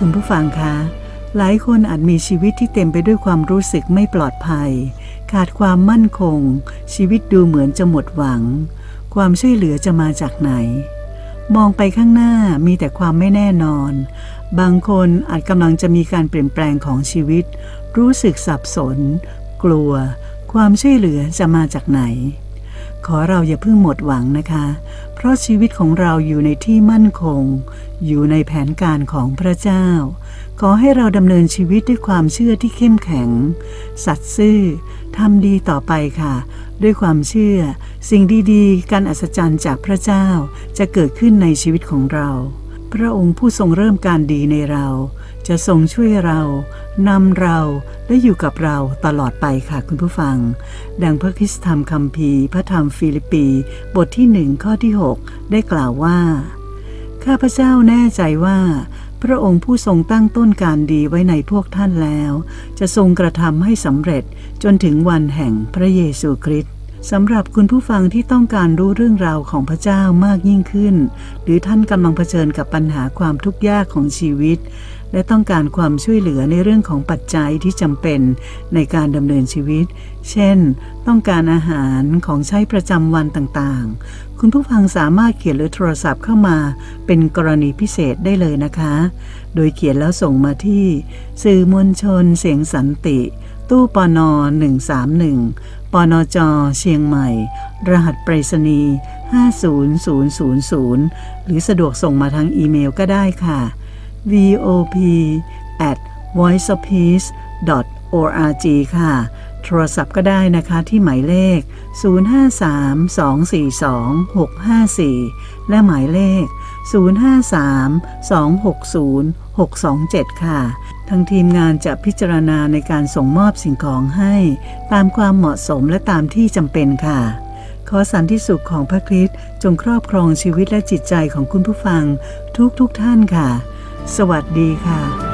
คุณผู้ฟังคะ หลายคนอาจมีชีวิตที่เต็มไปด้วยความรู้สึกไม่ปลอดภัย ขาดความมั่นคง ชีวิตดูเหมือนจะหมดหวัง ความช่วยเหลือจะมาจากไหน มองไปข้างหน้ามีแต่ความไม่แน่นอน บางคนอาจกำลังจะมีการเปลี่ยนแปลงของชีวิต รู้สึกสับสน กลัว ความช่วยเหลือจะมาจากไหน ขอเราอย่าเพิ่งหมดหวังนะคะ เพราะชีวิตของเราอยู่ในที่มั่นคง อยู่ในแผนการของพระเจ้า ขอให้เราดำเนินชีวิตด้วยความเชื่อที่เข้มแข็ง สัตย์ซื่อทำดีต่อไปค่ะ ด้วยความเชื่อ สิ่งดีๆ การอัศจรรย์จากพระเจ้าจะเกิดขึ้นในชีวิตของเรา พระองค์ผู้ทรงเริ่มการดีในเรา จะทรงช่วยเรานำเราและอยู่กับเราตลอดไปค่ะคุณผู้ฟัง ดังพระคิสตธรรมคัมภีร์ พระธรรมฟิลิปปีบทที่หนึ่งข้อที่ 6 ได้กล่าวว่า ข้าพเจ้าแน่ใจว่าพระองค์ผู้ทรงตั้งต้นการดีไว้ในพวกท่านแล้ว จะทรงกระทำให้สำเร็จจนถึงวันแห่งพระเยซูคริสต์ สำหรับคุณผู้ฟังที่ต้องการรู้เรื่องราวของพระเจ้ามากยิ่งขึ้น หรือท่านกำลังเผชิญกับปัญหาความทุกข์ยากของชีวิต และต้องการความช่วยเหลือในเรื่องของปัจจัยที่จำเป็นในการดำเนินชีวิต เช่น ต้องการอาหารของใช้ประจำวันต่างๆ คุณผู้ฟังสามารถเขียนหรือโทรศัพท์เข้ามา เป็นกรณีพิเศษได้เลยนะคะ โดยเขียนแล้วส่งมาที่ สื่อมวลชนเสียงสันติ ตู้ปน131ปนจเชียงใหม่ รหัสไปรษณีย์50000 หรือสะดวกส่งมาทางอีเมลก็ได้ค่ะ vop at voiceofpeace org ค่ะ โทรศัพท์ก็ได้นะคะที่หมายเลข 053-242-654 และหมายเลข 053-260-627 ค่ะ ทางทีมงานจะพิจารณาในการส่งมอบสิ่งของให้ ตามความเหมาะสมและตามที่จำเป็นค่ะ ขอสันติสุขของพระคริสต์จงครอบครองชีวิตและจิตใจของคุณผู้ฟังทุกๆทท่านค่ะ สวัสดีค่ะ